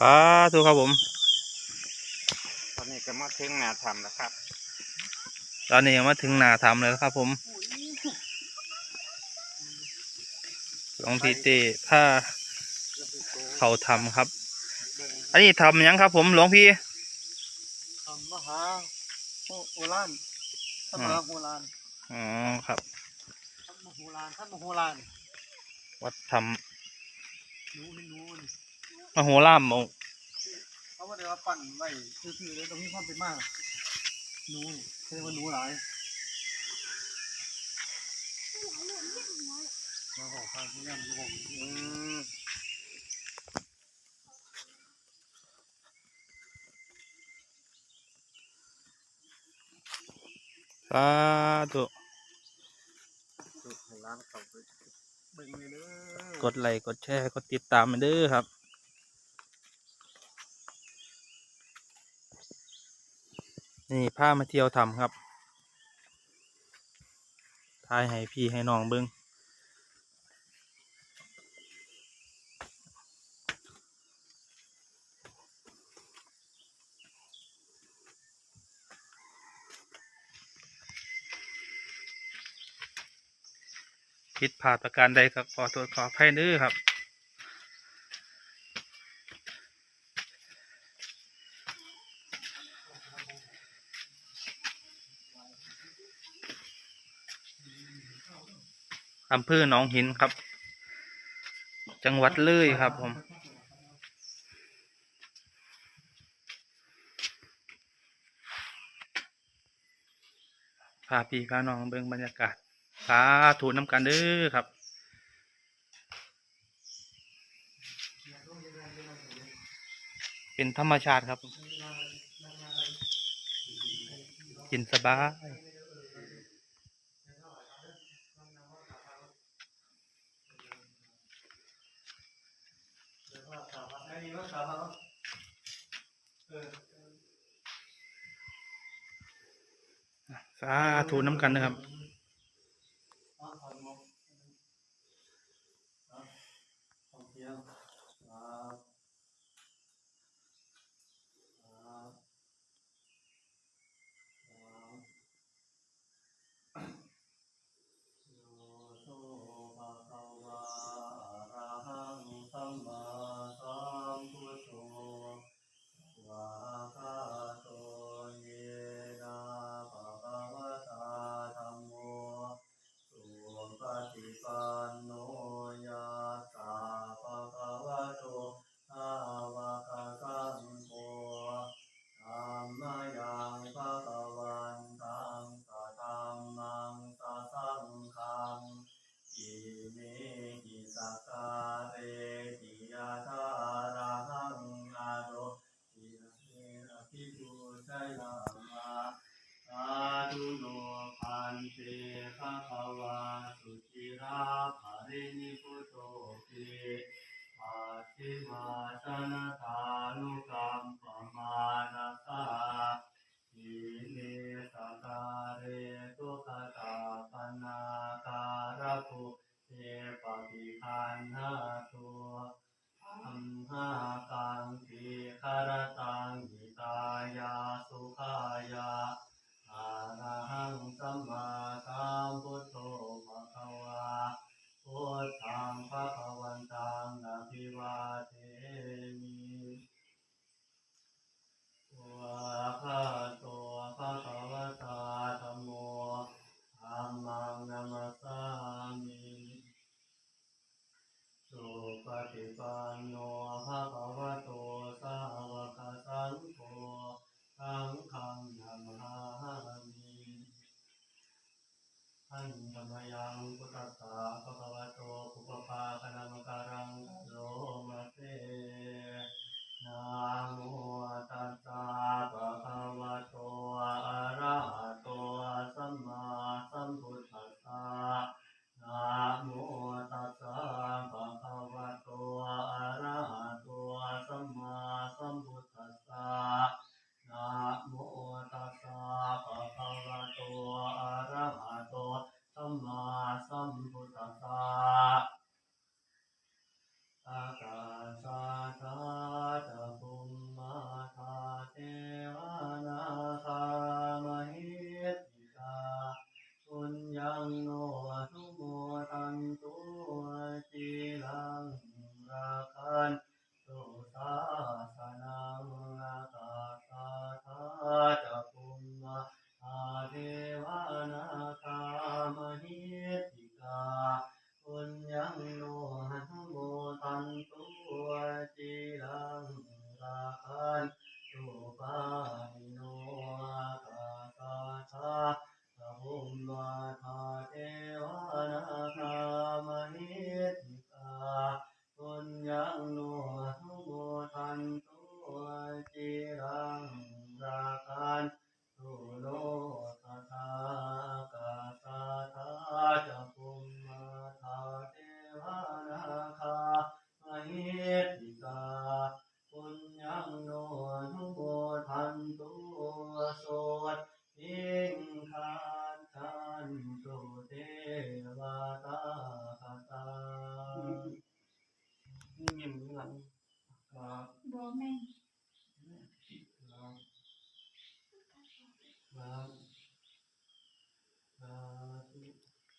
สาธุครับผม ตอนนี้ก็มาถึงนาทำแล้วครับ ตอนนี้มาถึงหนาทำเลยครับผมหลวงพี่เต้ผ้าเขาทำครับ อันนี้ทำหยังครับ ผมหลวงพี่ทำมหาโอรานท่านมหาโหรานอ๋อครับท่านมโหรานท่านมโหรานวัดทหนูนี่หนู นี่ำมโหรามองค์เขาว่าเดี๋ยวว่าปั่นไว้คือๆเลยตรงนี้ความเป็นมากหนูนี่แสดงว่าหนูหลายมาขอฟังคุณยันคุณผมอืมสาธุสุดของร้านเขาไปเบิ่งเลยเด้อกดไลค์กดแชร์ กดติดตามมาเด้อครับ นี่พามาเที่ยวทำครับทายให้พี่ให้น้องเบิ้งผิดพลาดประการใดก็ขอโทษขออภัยเด้อครับ อำเภอหนองหินครับ จังหวัดเลยครับผม พาพี่พาน้องเบิ่งบรรยากาศสาธุน้ำกันเด้อครับเป็นธรรมชาติครับ กินสบาย อันนี้ว่าสาวเออสาธุน้ำกันนะครับ เอาขอนมกเอาของเที่ยวครับครับครับโยโสภะคะวะอะระหังสัมมาสัมพุทโธ วะคาโตเยนะภะคะวะตาธัมโมสุปฏิปันโนยะตาภะคะวะโตอะวะคะสังโฆธัมมยังภะคะวันตังสะธัมมังสะสังฆัง อิเมหิสักการเรติยาธาระหังอาโรอิเมอภิปุชยามาสาธุโนพันเตภะคะวาสุจิราภรินิพุตโตเป ปั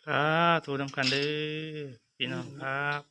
ครับทุน้ำกันเด้อพี่น้องครับ